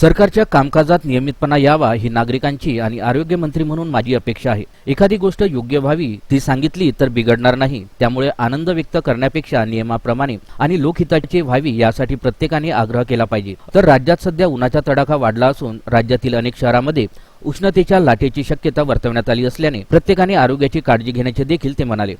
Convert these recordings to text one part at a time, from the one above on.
सरकारच्या कामकाजात नियमितपणा यावा ही नागरिकांची आणि आरोग्य मंत्री म्हणून माझी अपेक्षा आहे. एखादी गोष्ट योग्य व्हावी ती सांगितली तर बिघडणार नाही. त्यामुळे आनंद व्यक्त करण्यापेक्षा नियमाप्रमाणे आणि लोकहिताची व्हावी यासाठी प्रत्येकाने आग्रह केला पाहिजे. तर राज्यात सध्या उन्हाचा तडाखा वाढला असून राज्यातील अनेक शहरांमध्ये उष्णतेच्या लाटेची शक्यता वर्तवण्यात आली असल्याने प्रत्येकाने आरोग्याची काळजी घेण्याचे देखील ते म्हणाले.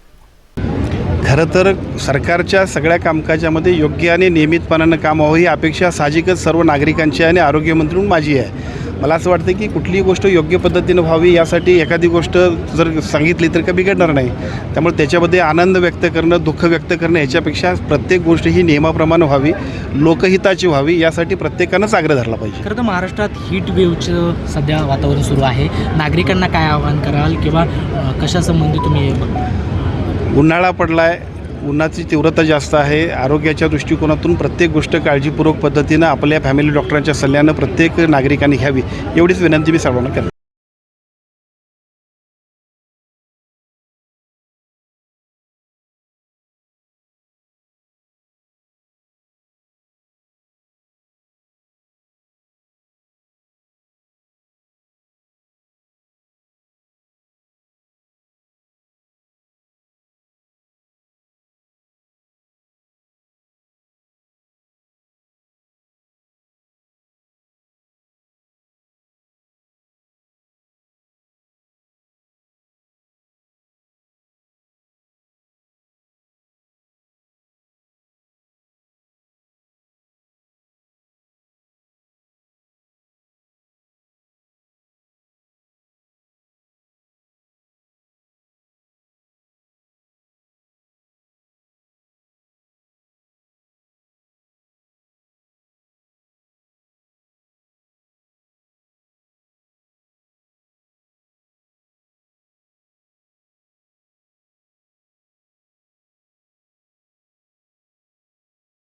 खरं तर सरकारच्या सगळ्या कामकाजामध्ये योग्य आणि नियमितपणानं काम व्हावं ही अपेक्षा साहजिकच सर्व नागरिकांची आणि आरोग्यमंत्री म्हणून माझी आहे. मला असं वाटतं की कुठलीही गोष्ट योग्य पद्धतीनं व्हावी यासाठी एखादी गोष्ट जर सांगितली तर का बिघडणार नाही. त्यामुळे त्याच्यामध्ये आनंद व्यक्त करणं दुःख व्यक्त करणं याच्यापेक्षा प्रत्येक गोष्ट ही नियमाप्रमाणे व्हावी लोकहिताची व्हावी यासाठी प्रत्येकानंच आग्रह धरला पाहिजे. खरं तर महाराष्ट्रात हीट वेव्हचं सध्या वातावरण सुरू आहे. नागरिकांना काय आवाहन कराल किंवा कशासंबंधी तुम्ही हे उन्हाळा पडला आहे उन्हाची तीव्रता जास्त आहे आरोग्याच्या दृष्टिकोनातून प्रत्येक गोष्ट काळजीपूर्वक पद्धतीनं आपल्या फॅमिली डॉक्टरांच्या सल्ल्यानं प्रत्येक नागरिकांनी घ्यावी एवढीच विनंती मी सर्वांना करेन